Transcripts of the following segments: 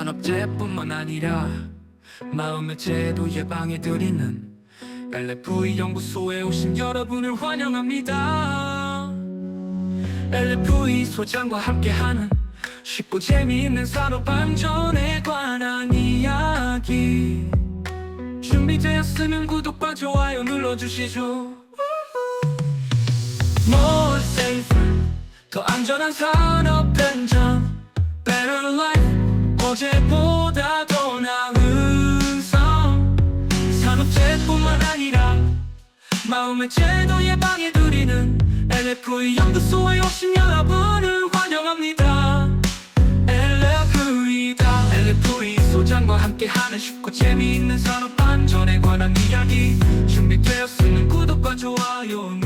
산업재뿐만 아니라 마음의 제도 예방에 드리는 LFE 연구소에 오신 여러분을 환영합니다. LFE 소장과 함께하는 쉽고 재미있는 산업 안전에 관한 이야기. 준비되었으면 구독과 좋아요 눌러주시죠. More safer 더 안전한 산업 현장 Better life 어제보다 더 나은 삶 산업재뿐만 아니라 마음의 제도 예방에 드리는 LFE 연구소에 오신 여러분을 환영합니다 LFE다 LFE 소장과 함께하는 쉽고 재미있는 산업 안전에 관한 이야기 준비되었으면 구독과 좋아요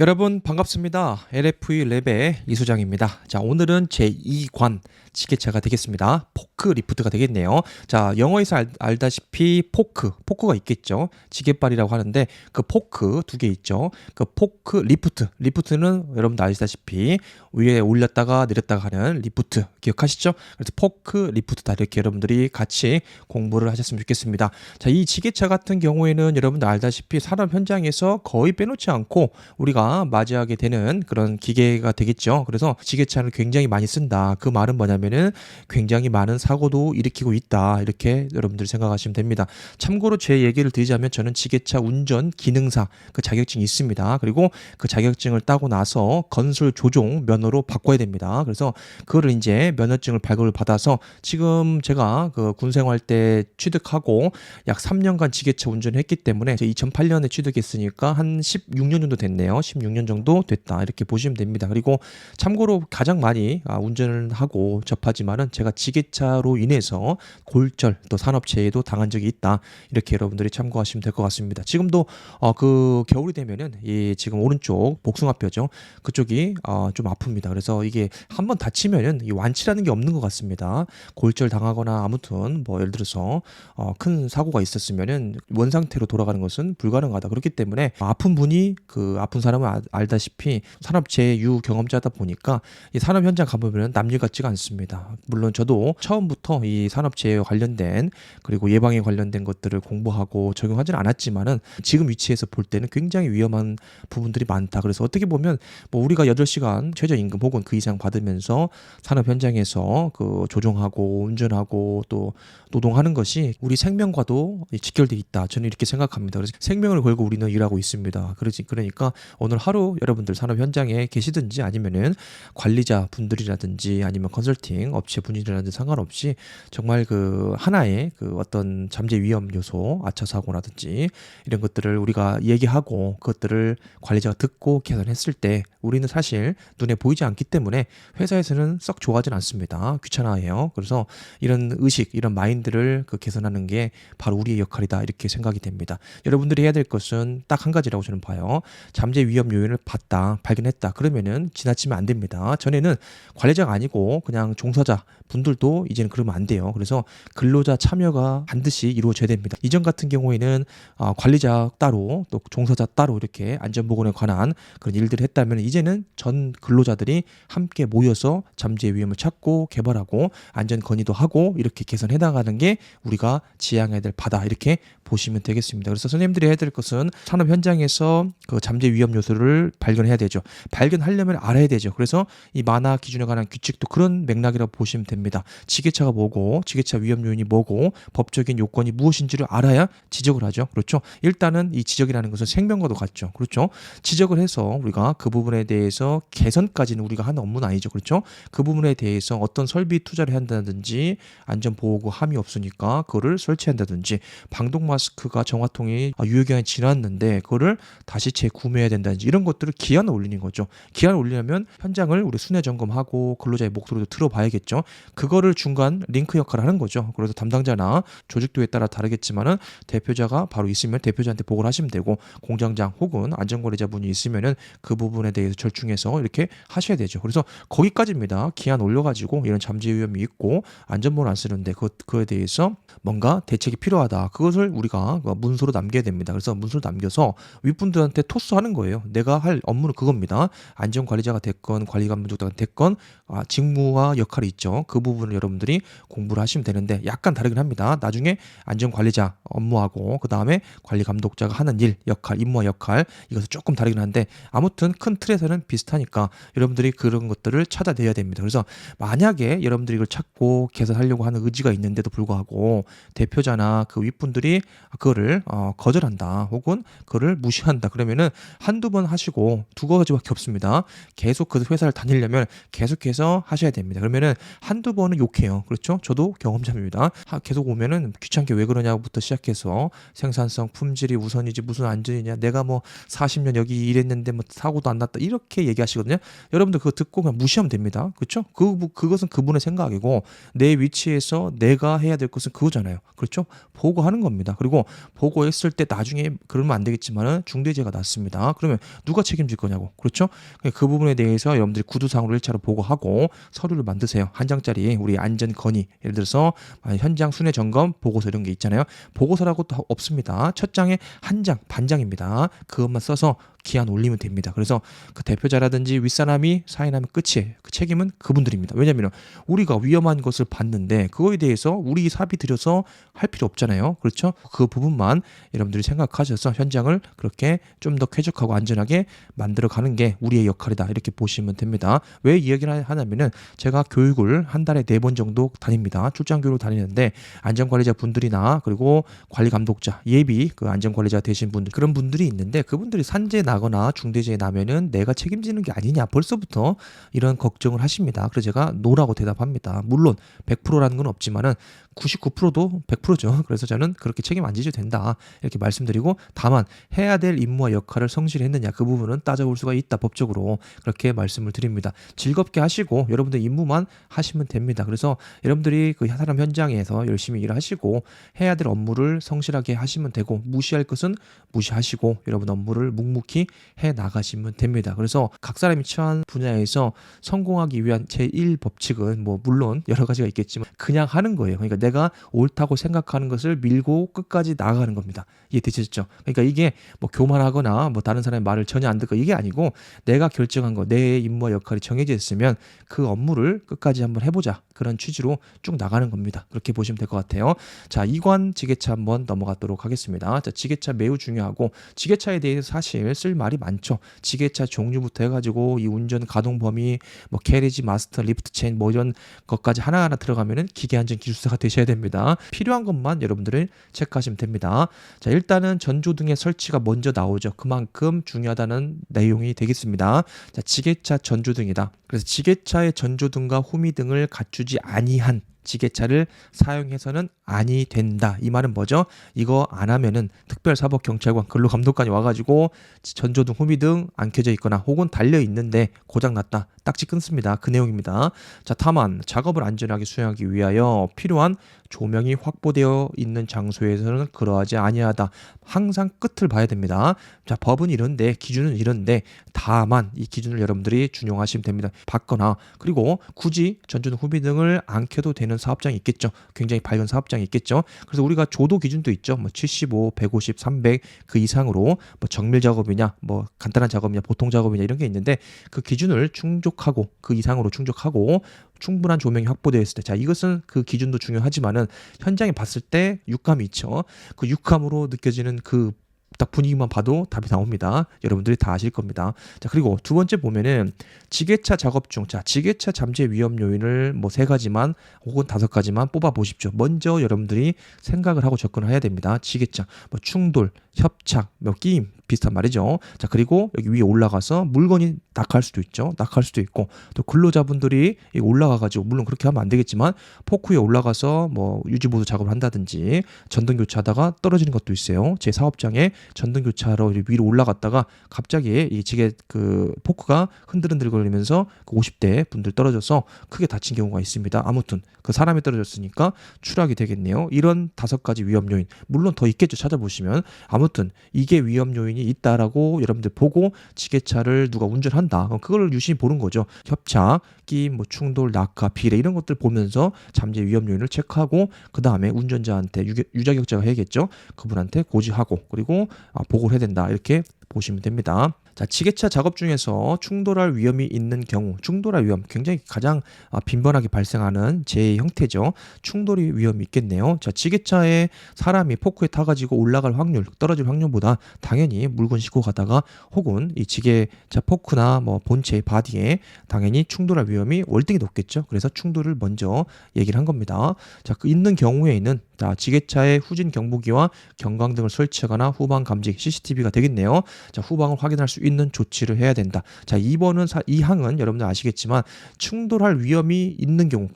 여러분 반갑습니다. LFE 랩의 이소장입니다. 자 오늘은 제 2관 지게차가 되겠습니다. 포크 리프트가 되겠네요. 자 영어에서 알, 알다시피 포크, 포크가 있겠죠. 지게발이라고 하는데 그 포크 두 개 있죠. 그 포크 리프트, 리프트는 여러분들 아시다시피 위에 올렸다가 내렸다가 하는 리프트 기억하시죠? 그래서 포크 리프트 다 이렇게 여러분들이 같이 공부를 하셨으면 좋겠습니다. 자 이 지게차 같은 경우에는 여러분들 알다시피 산업 현장에서 거의 빼놓지 않고 우리가 맞이하게 되는 그런 기계가 되겠죠. 그래서 지게차를 굉장히 많이 쓴다. 그 말은 뭐냐면 은 굉장히 많은 사고도 일으키고 있다. 이렇게 여러분들 생각하시면 됩니다. 참고로 제 얘기를 드리자면 저는 지게차 운전 기능사 그 자격증이 있습니다. 그리고 그 자격증을 따고 나서 건설 조종 면허로 바꿔야 됩니다. 그래서 그거를 이제 면허증을 발급을 받아서 지금 제가 그 군 생활 때 취득하고 약 3년간 지게차 운전을 했기 때문에 2008년에 취득했으니까 한 16년 정도 됐네요. 16년 정도 됐다. 이렇게 보시면 됩니다. 그리고 참고로 가장 많이 아, 운전을 하고 접하지만은 제가 지게차로 인해서 골절 또 산업재해도 당한 적이 있다. 이렇게 여러분들이 참고하시면 될 것 같습니다. 지금도 어, 그 겨울이 되면은 이 지금 오른쪽 복숭아뼈죠. 그쪽이 어, 좀 아픕니다. 그래서 이게 한번 다치면은 이 완치라는 게 없는 것 같습니다. 골절 당하거나 아무튼 뭐 예를 들어서 어, 큰 사고가 있었으면은 원 상태로 돌아가는 것은 불가능하다. 그렇기 때문에 아픈 분이 그 아픈 사람은 아- 알다시피 산업재해 유 경험자다 보니까 이 산업 현장 가보면 남일 같지가 않습니다. 물론 저도 처음부터 이 산업재해와 관련된 그리고 예방에 관련된 것들을 공부하고 적용하지는 않았지만은 지금 위치에서 볼 때는 굉장히 위험한 부분들이 많다. 그래서 어떻게 보면 뭐 우리가 8시간 최저임금 혹은 그 이상 받으면서 산업 현장에서 그 조종하고 운전하고 또 노동하는 것이 우리 생명과도 직결돼 있다. 저는 이렇게 생각합니다. 그래서 생명을 걸고 우리는 일하고 있습니다. 그러지 그러니까 오늘 하루 여러분들 산업 현장에 계시든지 아니면은 관리자 분들이라든지 아니면 컨설팅 업체 분이라든지 상관없이 정말 그 하나의 그 어떤 잠재 위험 요소, 아차 사고라든지 이런 것들을 우리가 얘기하고 그것들을 관리자가 듣고 개선했을 때 우리는 사실 눈에 보이지 않기 때문에 회사에서는 썩 좋아하진 않습니다. 귀찮아해요. 그래서 이런 의식, 이런 마인드를 그 개선하는 게 바로 우리의 역할이다 이렇게 생각이 됩니다. 여러분들이 해야 될 것은 딱 한 가지라고 저는 봐요. 잠재 위험 요인을 봤다, 발견했다. 그러면은 지나치면 안 됩니다. 전에는 관리자가 아니고 그냥 종사자 분들도 이제는 그러면 안 돼요. 그래서 근로자 참여가 반드시 이루어져야 됩니다. 이전 같은 경우에는 아, 관리자 따로 또 종사자 따로 이렇게 안전보건에 관한 그런 일들을 했다면 이제는 전 근로자들이 함께 모여서 잠재 위험을 찾고 개발하고 안전 건의도 하고 이렇게 개선해 나가는 게 우리가 지향해야 될 바다 이렇게 보시면 되겠습니다. 그래서 선생님들이 해야 될 것은 산업 현장에서 그 잠재 위험 요소를 발견해야 되죠. 발견하려면 알아야 되죠. 그래서 이 만화 기준에 관한 규칙도 그런 맥락 이라고 보시면 됩니다. 지게차가 뭐고 지게차 위험 요인이 뭐고 법적인 요건이 무엇인지를 알아야 지적을 하죠. 그렇죠? 일단은 이 지적이라는 것은 생명과도 같죠. 그렇죠? 지적을 해서 우리가 그 부분에 대해서 개선까지는 우리가 하는 업무는 아니죠. 그렇죠? 그 부분에 대해서 어떤 설비 투자를 한다든지 안전보호구 함이 없으니까 그거를 설치한다든지 방독 마스크가 정화통이 아, 유효기간이 지났는데 그거를 다시 재구매해야 된다든지 이런 것들을 기한을 올리는 거죠. 기한을 올리려면 현장을 우리 순회 점검하고 근로자의 목소리도 들어봐 봐야겠죠. 그거를 중간 링크 역할을 하는 거죠. 그래서 담당자나 조직도에 따라 다르겠지만은 대표자가 바로 있으면 대표자한테 보고를 하시면 되고 공장장 혹은 안전관리자분이 있으면은 그 부분에 대해서 절충해서 이렇게 하셔야 되죠. 그래서 거기까지입니다. 기한 올려가지고 이런 잠재 위험이 있고 안전번호 안 쓰는데 그 그에 대해서 뭔가 대책이 필요하다. 그것을 우리가 문서로 남겨야 됩니다. 그래서 문서로 남겨서 윗분들한테 토스하는 거예요. 내가 할 업무는 그겁니다. 안전관리자가 됐건 관리감독자가 됐건 아, 직무와 역할이 있죠. 그 부분을 여러분들이 공부를 하시면 되는데 약간 다르긴 합니다. 나중에 안전관리자 업무하고 그 다음에 관리 감독자가 하는 일, 역할, 임무와 역할 이것은 조금 다르긴 한데 아무튼 큰 틀에서는 비슷하니까 여러분들이 그런 것들을 찾아내야 됩니다. 그래서 만약에 여러분들이 이걸 찾고 개선하려고 하는 의지가 있는데도 불구하고 대표자나 그 윗분들이 그거를 어, 거절한다 혹은 그거를 무시한다 그러면은 한두 번 하시고 두 가지밖에 없습니다. 계속 그 회사를 다니려면 계속해서 하셔야 됩니다. 그러면 은 한두 번은 욕해요. 그렇죠? 저도 경험자입니다. 하- 계속 오면은 귀찮게 왜 그러냐부터 시작해서 생산성, 품질이 우선이지 무슨 안전이냐. 내가 뭐 40년 여기 일했는데 뭐 사고도 안 났다. 이렇게 얘기하시거든요. 여러분들 그거 듣고 그냥 무시하면 됩니다. 그렇죠? 그 그것은 그분의 생각이고 내 위치에서 내가 해야 될 것은 그거잖아요. 그렇죠? 보고하는 겁니다. 그리고 보고했을 때 나중에 그러면 안 되겠지만은 중대재가 났습니다. 그러면 누가 책임질 거냐고. 그렇죠? 그 부분에 대해서 여러분들이 구두상으로 1차로 보고하고 서류를 만 드세요. 한 장짜리 우리 안전 건의 예를 들어서 아, 현장 순회 점검 보고서 이런 게 있잖아요. 보고서라고 또 없습니다. 첫 장에 한 장, 반 장입니다. 그것만 써서 기한 올리면 됩니다. 그래서 그 대표자라든지 윗사람이 사인하면 끝이에요. 그 책임은 그분들입니다. 왜냐하면 우리가 위험한 것을 봤는데 그거에 대해서 우리 사비 들여서 할 필요 없잖아요. 그렇죠? 그 부분만 여러분들이 생각하셔서 현장을 그렇게 좀 더 쾌적하고 안전하게 만들어 가는 게 우리의 역할이다. 이렇게 보시면 됩니다. 왜이 얘기를 하냐면은 제가 교육을 한 달에 네 번 정도 다닙니다. 출장 교육을 다니는데 안전관리자 분들이나 그리고 관리 감독자 예비 그 안전관리자 되신 분들 그런 분들이 있는데 그분들이 산재 나 거나 중대재해 나면은 내가 책임지는 게 아니냐 벌써부터 이런 걱정을 하십니다. 그래서 제가 노라고 대답합니다. 물론 100%라는 건 없지만은 99%도 100%죠. 그래서 저는 그렇게 책임 안 지셔도 된다. 이렇게 말씀드리고 다만 해야 될 임무와 역할을 성실히 했느냐 그 부분은 따져볼 수가 있다. 법적으로 그렇게 말씀을 드립니다. 즐겁게 하시고 여러분들 임무만 하시면 됩니다. 그래서 여러분들이 그 사람 현장에서 열심히 일하시고 해야 될 업무를 성실하게 하시면 되고 무시할 것은 무시하시고 여러분 업무를 묵묵히 해 나가시면 됩니다. 그래서 각 사람이 처한 분야에서 성공하기 위한 제1 법칙은 뭐 물론 여러 가지가 있겠지만 그냥 하는 거예요. 그러니까 내가 옳다고 생각하는 것을 밀고 끝까지 나아가는 겁니다. 이해되시죠? 그러니까 이게 뭐 교만하거나 뭐 다른 사람의 말을 전혀 안 듣고 이게 아니고 내가 결정한 거, 내 임무와 역할이 정해져 있으면 그 업무를 끝까지 한번 해보자. 그런 취지로 쭉 나가는 겁니다. 그렇게 보시면 될 것 같아요. 자, 이관 지게차 한번 넘어가도록 하겠습니다. 자, 지게차 매우 중요하고 지게차에 대해서 사실 쓸 말이 많죠. 지게차 종류부터 해가지고 이 운전 가동 범위, 뭐 캐리지 마스터, 리프트 체인 뭐 이런 것까지 하나하나 들어가면은 기계 안전 기술사가 되셔야 됩니다. 필요한 것만 여러분들은 체크하시면 됩니다. 자, 일단은 전조 등의 설치가 먼저 나오죠. 그만큼 중요하다는 내용이 되겠습니다. 자, 지게차 전조 등이다. 그래서 지게차의 전조 등과 후미 등을 갖추 지 아니한 지게차를 사용해서는 아니 된다. 이 말은 뭐죠? 이거 안 하면은 특별사법경찰관 근로감독관이 와가지고 전조등, 후미등 안 켜져 있거나 혹은 달려 있는데 고장 났다. 딱지 끊습니다. 그 내용입니다. 자, 다만 작업을 안전하게 수행하기 위하여 필요한 조명이 확보되어 있는 장소에서는 그러하지 아니하다. 항상 끝을 봐야 됩니다. 자, 법은 이런데 기준은 이런데 다만 이 기준을 여러분들이 준용하시면 됩니다. 받거나 그리고 굳이 전조등 후미등을 안 켜도 되는 사업장이 있겠죠. 굉장히 밝은 사업장 이 있겠죠. 그래서 우리가 조도 기준도 있죠. 뭐 75, 150, 300 그 이상으로 뭐 정밀 작업이냐, 뭐 간단한 작업이냐, 보통 작업이냐 이런 게 있는데 그 기준을 충족하고 그 이상으로 충족하고 충분한 조명이 확보되어 있을 때, 자 이것은 그 기준도 중요하지만은 현장에 봤을 때 육감이 있죠. 그 육감으로 느껴지는 그 딱 분위기만 봐도 답이 나옵니다. 여러분들이 다 아실 겁니다. 자 그리고 두 번째 보면은 지게차 작업 중, 자 지게차 잠재 위험 요인을 뭐 세 가지만 혹은 다섯 가지만 뽑아 보십시오. 먼저 여러분들이 생각을 하고 접근을 해야 됩니다. 지게차, 뭐 충돌, 협착, 뭐 끼임 비슷한 말이죠. 자 그리고 여기 위에 올라가서 물건이 낙할 수도 있죠. 낙할 수도 있고 또 근로자분들이 이 올라가가지고 물론 그렇게 하면 안 되겠지만 포크 위에 올라가서 뭐 유지보수 작업을 한다든지 전등 교체하다가 떨어지는 것도 있어요. 제 사업장에 전등 교차로 위로 올라갔다가 갑자기 이 지게 그 포크가 흔들흔들 거리면서 그 50대 분들 떨어져서 크게 다친 경우가 있습니다. 아무튼 그 사람이 떨어졌으니까 추락이 되겠네요. 이런 다섯 가지 위험 요인 물론 더 있겠죠. 찾아보시면 아무튼 이게 위험 요인이 있다라고 여러분들 보고 지게차를 누가 운전한다. 그걸 유심히 보는 거죠. 협착, 끼임, 뭐 충돌, 낙하, 비례 이런 것들 보면서 잠재 위험 요인을 체크하고 그 다음에 운전자한테 유, 유자격자가 해야겠죠. 그분한테 고지하고 그리고 아, 보고를 해야 된다. 이렇게 보시면 됩니다. 자, 지게차 작업 중에서 충돌할 위험이 있는 경우, 충돌할 위험 굉장히 가장 아, 빈번하게 발생하는 제 형태죠. 충돌이 위험이 있겠네요. 자, 지게차에 사람이 포크에 타가지고 올라갈 확률, 떨어질 확률보다 당연히 물건 싣고 가다가 혹은 이 지게차 포크나 뭐 본체 바디에 당연히 충돌할 위험이 월등히 높겠죠. 그래서 충돌을 먼저 얘기를 한 겁니다. 자, 그 있는 경우에는 자, 지게차에 후진 경보기와 경광등을 설치하거나 후방 감지 CCTV가 되겠네요. 자, 후방을 확인할 수 있는 조치를 해야 된다. 자, 2번은 사, 이 항은 여러분들 아시겠지만 충돌할 위험이 있는 경우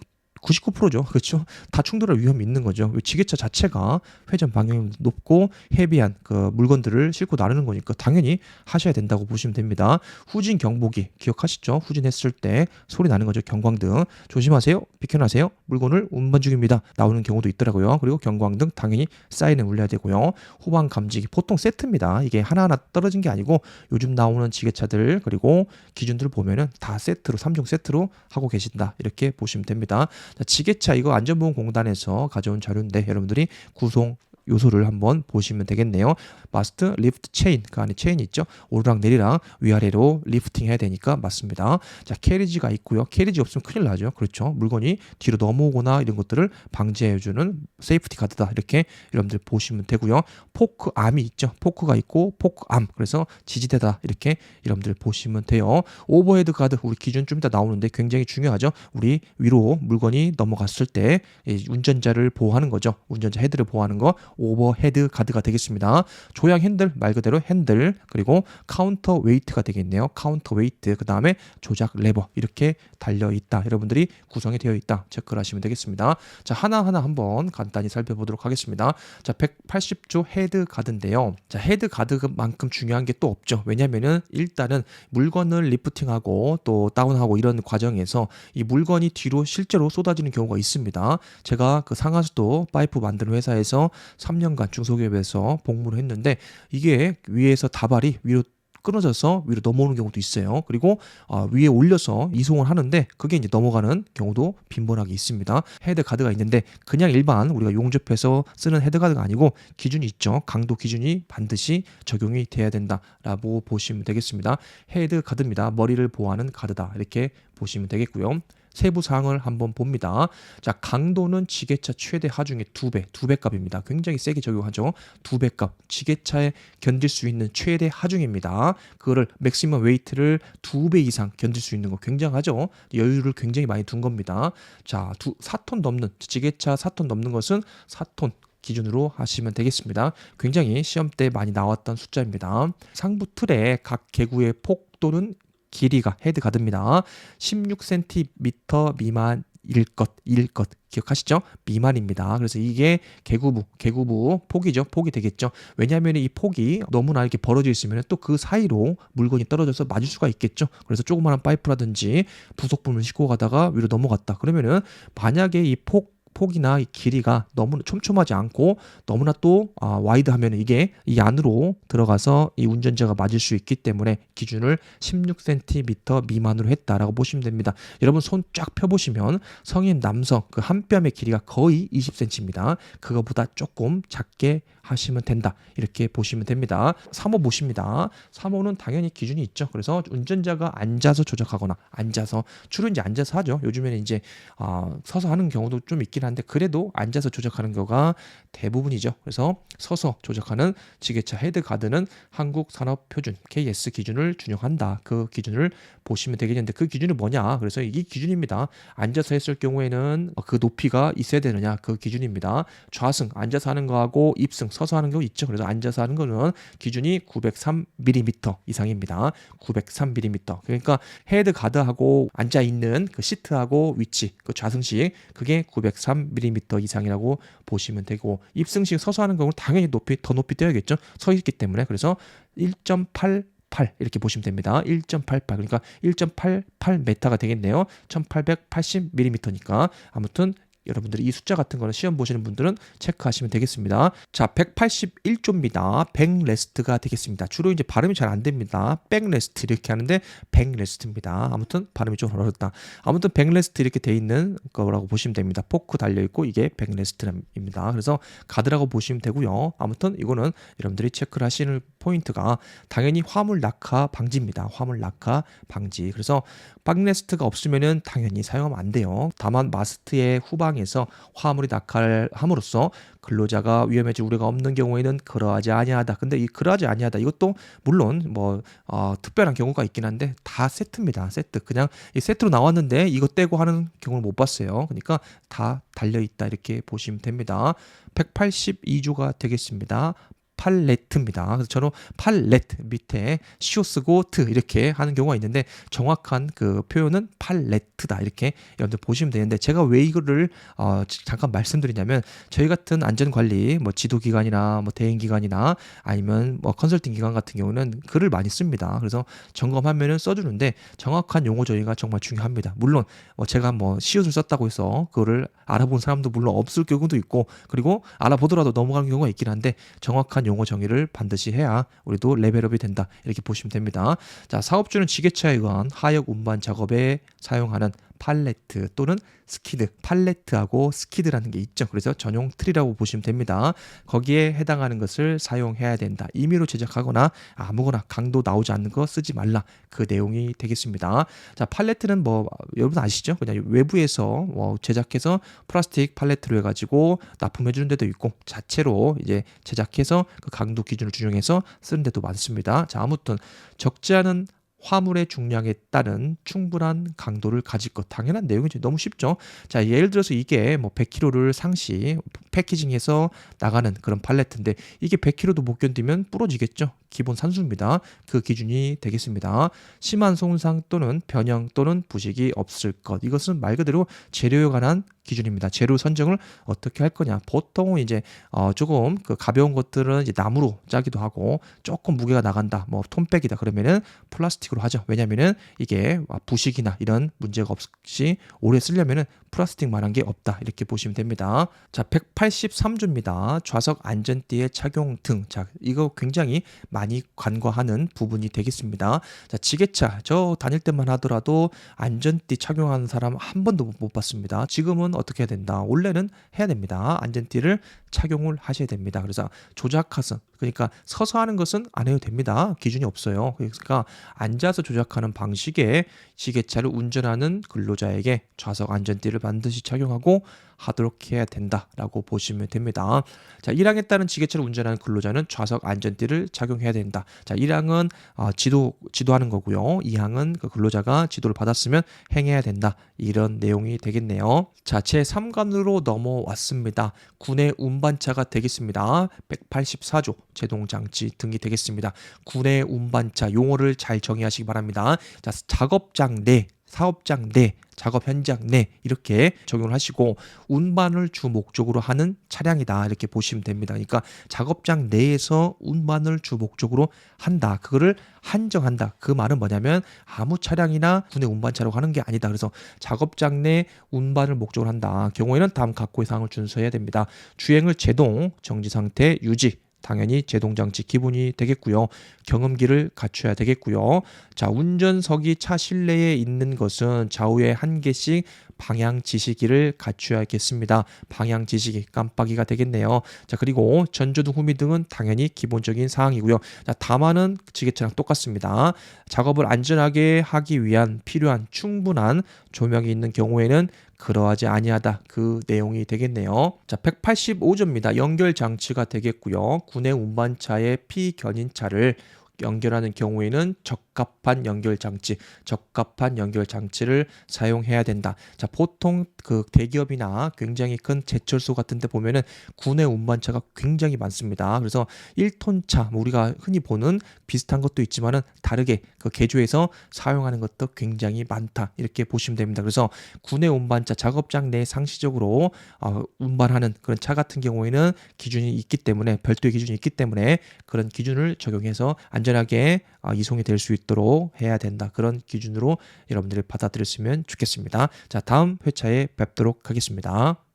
99%죠. 그렇죠? 다 충돌할 위험이 있는 거죠. 지게차 자체가 회전 방향이 높고 헤비한 그 물건들을 싣고 나르는 거니까 당연히 하셔야 된다고 보시면 됩니다. 후진 경보기 기억하시죠? 후진했을 때 소리 나는 거죠. 경광등 조심하세요. 비켜나세요. 물건을 운반 중입니다. 나오는 경우도 있더라고요. 그리고 경광등 당연히 사인을 울려야 되고요. 후방 감지기 보통 세트입니다. 이게 하나하나 떨어진 게 아니고 요즘 나오는 지게차들 그리고 기준들을 보면은 다 세트로 3종 세트로 하고 계신다. 이렇게 보시면 됩니다. 자, 지게차 이거 안전보험공단에서 가져온 자료인데 여러분들이 구성 요소를 한번 보시면 되겠네요. 마스트, 리프트, 체인 그 안에 체인이 있죠. 오르락 내리락 위아래로 리프팅 해야 되니까 맞습니다. 자 캐리지가 있고요. 캐리지 없으면 큰일 나죠. 그렇죠. 물건이 뒤로 넘어오거나 이런 것들을 방지해주는 세이프티 가드다 이렇게 여러분들 보시면 되고요. 포크 암이 있죠. 포크가 있고 포크 암 그래서 지지대다 이렇게 여러분들 보시면 돼요. 오버헤드 가드 우리 기준 좀 이따 나오는데 굉장히 중요하죠. 우리 위로 물건이 넘어갔을 때이 운전자를 보호하는 거죠. 운전자 헤드를 보호하는 거 오버헤드 가드가 되겠습니다. 조향 핸들 말 그대로 핸들 그리고 카운터 웨이트가 되겠네요. 카운터 웨이트 그 다음에 조작 레버 이렇게 달려 있다. 여러분들이 구성이 되어 있다. 체크를 하시면 되겠습니다. 자 하나 하나 한번 간단히 살펴보도록 하겠습니다. 자 180조 헤드 가드인데요. 자 헤드 가드만큼 중요한 게 또 없죠. 왜냐면은 일단은 물건을 리프팅하고 또 다운하고 이런 과정에서 이 물건이 뒤로 실제로 쏟아지는 경우가 있습니다. 제가 그 상하수도 파이프 만드는 회사에서 3년간 중소기업에서 복무를 했는데 이게 위에서 다발이 위로 끊어져서 위로 넘어오는 경우도 있어요. 그리고 어, 위에 올려서 이송을 하는데 그게 이제 넘어가는 경우도 빈번하게 있습니다. 헤드 가드가 있는데 그냥 일반 우리가 용접해서 쓰는 헤드 가드가 아니고 기준이 있죠. 강도 기준이 반드시 적용이 돼야 된다라고 보시면 되겠습니다. 헤드 가드입니다. 머리를 보호하는 가드다 이렇게 보시면 되겠고요. 세부 사항을 한번 봅니다. 자, 강도는 지게차 최대 하중의 두 배, 두배 값입니다. 굉장히 세게 적용하죠. 두배 값. 지게차에 견딜 수 있는 최대 하중입니다. 그거를 맥시멈 웨이트를 두배 이상 견딜 수 있는 거 굉장하죠. 여유를 굉장히 많이 둔 겁니다. 자, 두 4톤 넘는 지게차 4톤 넘는 것은 4톤 기준으로 하시면 되겠습니다. 굉장히 시험 때 많이 나왔던 숫자입니다. 상부 틀의 각 개구의 폭도는 길이가 헤드 가드입니다. 16cm 미만 일 것, 일 것. 기억하시죠? 미만입니다. 그래서 이게 개구부, 개구부 폭이죠. 폭이 되겠죠. 왜냐하면 이 폭이 너무나 이렇게 벌어져 있으면 또 그 사이로 물건이 떨어져서 맞을 수가 있겠죠. 그래서 조그마한 파이프라든지 부속품을 싣고 가다가 위로 넘어갔다. 그러면은 만약에 이폭 폭이나 이 길이가 너무 촘촘하지 않고 너무나 또 아, 와이드하면 이게 이 안으로 들어가서 이 운전자가 맞을 수 있기 때문에 기준을 16cm 미만으로 했다라고 보시면 됩니다. 여러분 손 쫙 펴보시면 성인 남성 그 한 뼘의 길이가 거의 20cm입니다. 그거보다 조금 작게 하시면 된다. 이렇게 보시면 됩니다. 3호 보십니다. 3호는 당연히 기준이 있죠. 그래서 운전자가 앉아서 조작하거나 앉아서 주로 이제 앉아서 하죠. 요즘에는 이제 아, 서서 하는 경우도 좀 있긴 한데 그래도 앉아서 조작하는 경우가 대부분이죠. 그래서 서서 조작하는 지게차 헤드 가드는 한국 산업 표준 KS 기준을 준용한다. 그 기준을 보시면 되겠는데 그 기준이 뭐냐? 그래서 이 기준입니다. 앉아서 했을 경우에는 그 높이가 있어야 되느냐? 그 기준입니다. 좌승 앉아서 하는 거하고 입승 서서 하는 경우 있죠. 그래서 앉아서 하는 거는 기준이 903mm 이상입니다. 903mm. 그러니까 헤드 가드하고 앉아 있는 그 시트하고 위치, 그 좌승식 그게 903mm 이상이라고 보시면 되고 입승식 서서 하는 경우는 당연히 높이 더 높이 뛰어야겠죠. 서 있기 때문에 그래서 1.8 8 이렇게 보시면 됩니다. 1.88 그러니까 1.88m가 되겠네요. 1880mm니까 아무튼 여러분들이 이 숫자 같은 거는 시험 보시는 분들은 체크하시면 되겠습니다. 자, 181조입니다. 백레스트가 되겠습니다. 주로 이제 발음이 잘 안 됩니다. 백레스트 이렇게 하는데 백레스트입니다. 아무튼 발음이 좀 어렵다. 아무튼 백레스트 이렇게 돼 있는 거라고 보시면 됩니다. 포크 달려 있고 이게 백레스트입니다. 그래서 가드라고 보시면 되고요. 아무튼 이거는 여러분들이 체크를 하시는 포인트가 당연히 화물 낙하 방지입니다. 화물 낙하 방지. 그래서 백레스트가 없으면은 당연히 사용하면 안 돼요. 다만 마스트의 후방에 서 화물이 낙하를 함으로써 근로자가 위험해질 우려가 없는 경우에는 그러하지 아니하다. 근데 이 그러하지 아니하다 이것도 물론 뭐 어, 특별한 경우가 있긴 한데 다 세트입니다. 세트. 그냥 이 세트로 나왔는데 이거 떼고 하는 경우를 못 봤어요. 그러니까 다 달려 있다 이렇게 보시면 됩니다. 182조가 되겠습니다. 팔레트입니다. 그래서 저는 팔렛 밑에 시오 쓰고 트 이렇게 하는 경우가 있는데 정확한 그 표현은 팔레트다 이렇게 여러분들 보시면 되는데 제가 왜 이거를 어, 잠깐 말씀드리냐면 저희 같은 안전관리 뭐 지도기관이나 뭐 대행기관이나 아니면 뭐 컨설팅 기관 같은 경우는 글을 많이 씁니다. 그래서 점검하면은 써주는데 정확한 용어 저희가 정말 중요합니다. 물론 뭐 제가 뭐 시옷을 썼다고 해서 그거를 알아본 사람도 물론 없을 경우도 있고 그리고 알아보더라도 넘어가는 경우가 있긴 한데 정확한 용어 정의를 반드시 해야 우리도 레벨업이 된다 이렇게 보시면 됩니다. 자 사업주는 지게차에 의한 하역 운반 작업에 사용하는 팔레트 또는 스키드 팔레트하고 스키드라는 게 있죠. 그래서 전용 틀이라고 보시면 됩니다. 거기에 해당하는 것을 사용해야 된다. 임의로 제작하거나 아무거나 강도 나오지 않는 거 쓰지 말라. 그 내용이 되겠습니다. 자 팔레트는 뭐 여러분 아시죠? 그냥 외부에서 뭐 제작해서 플라스틱 팔레트로 해가지고 납품해 주는 데도 있고 자체로 이제 제작해서 그 강도 기준을 준용해서 쓰는 데도 많습니다. 자 아무튼 적지 않은 화물의 중량에 따른 충분한 강도를 가질 것 당연한 내용이죠. 너무 쉽죠. 자 예를 들어서 이게 뭐 100kg를 상시 패키징해서 나가는 그런 팔레트인데 이게 100kg도 못 견디면 부러지겠죠. 기본 산수입니다. 그 기준이 되겠습니다. 심한 손상 또는 변형 또는 부식이 없을 것. 이것은 말 그대로 재료에 관한 기준입니다. 재료 선정을 어떻게 할 거냐. 보통은 이제 어 조금 그 가벼운 것들은 이제 나무로 짜기도 하고 조금 무게가 나간다. 뭐 톤백이다 그러면은 플라스틱으로 하죠. 왜냐면은 이게 부식이나 이런 문제가 없이 오래 쓰려면은 플라스틱만한 게 없다. 이렇게 보시면 됩니다. 자, 183조입니다. 좌석 안전띠의 착용 등. 자, 이거 굉장히 많이 간과하는 부분이 되겠습니다. 자, 지게차 저 다닐 때만 하더라도 안전띠 착용하는 사람 한 번도 못 봤습니다. 지금은 어떻게 해야 된다? 원래는 해야 됩니다. 안전띠를 착용을 하셔야 됩니다. 그래서 조작하선 그러니까 서서 하는 것은 안 해도 됩니다. 기준이 없어요. 그러니까 앉아서 조작하는 방식의 지게차를 운전하는 근로자에게 좌석 안전띠를 반드시 착용하고 하도록 해야 된다라고 보시면 됩니다. 자, 1항에 따른 지게차를 운전하는 근로자는 좌석 안전띠를 착용해야 된다. 자, 1항은 어, 지도 지도하는 거고요. 2항은 그 근로자가 지도를 받았으면 행해야 된다. 이런 내용이 되겠네요. 자, 제 3관으로 넘어왔습니다. 군의 운반차가 되겠습니다. 184조 제동 장치 등이 되겠습니다. 군의 운반차 용어를 잘 정의하시기 바랍니다. 자, 작업장 내 사업장 내, 작업 현장 내 이렇게 적용을 하시고 운반을 주 목적으로 하는 차량이다 이렇게 보시면 됩니다. 그러니까 작업장 내에서 운반을 주 목적으로 한다. 그거를 한정한다. 그 말은 뭐냐면 아무 차량이나 군의 운반차라고 하는 게 아니다. 그래서 작업장 내 운반을 목적으로 한다. 경우에는 다음 각고의 사항을 준수해야 됩니다. 주행을 제동, 정지 상태 유지, 당연히 제동장치 기본이 되겠고요. 경험기를 갖춰야 되겠고요. 자, 운전석이 차 실내에 있는 것은 좌우에 한 개씩 방향 지시기를 갖춰야겠습니다. 방향 지시기 깜빡이가 되겠네요. 자, 그리고 전조등 후미 등은 당연히 기본적인 사항이고요. 자, 다만은 지게차랑 똑같습니다. 작업을 안전하게 하기 위한 필요한 충분한 조명이 있는 경우에는 그러하지 아니하다 그 내용이 되겠네요. 자, 185조입니다. 연결 장치가 되겠고요. 군의 운반차의 피견인차를 연결하는 경우에는 적합한 연결 장치, 적합한 연결 장치를 사용해야 된다. 자, 보통 그 대기업이나 굉장히 큰 제철소 같은 데 보면은 구내 운반차가 굉장히 많습니다. 그래서 1톤 차, 뭐 우리가 흔히 보는 비슷한 것도 있지만은 다르게 그 개조해서 사용하는 것도 굉장히 많다. 이렇게 보시면 됩니다. 그래서 구내 운반차 작업장 내 상시적으로 어, 운반하는 그런 차 같은 경우에는 기준이 있기 때문에 별도의 기준이 있기 때문에 그런 기준을 적용해서 안전 하게 어, 이송이 될 수 있도록 해야 된다. 그런 기준으로 여러분들이 받아들였으면 좋겠습니다. 자, 다음 회차에 뵙도록 하겠습니다.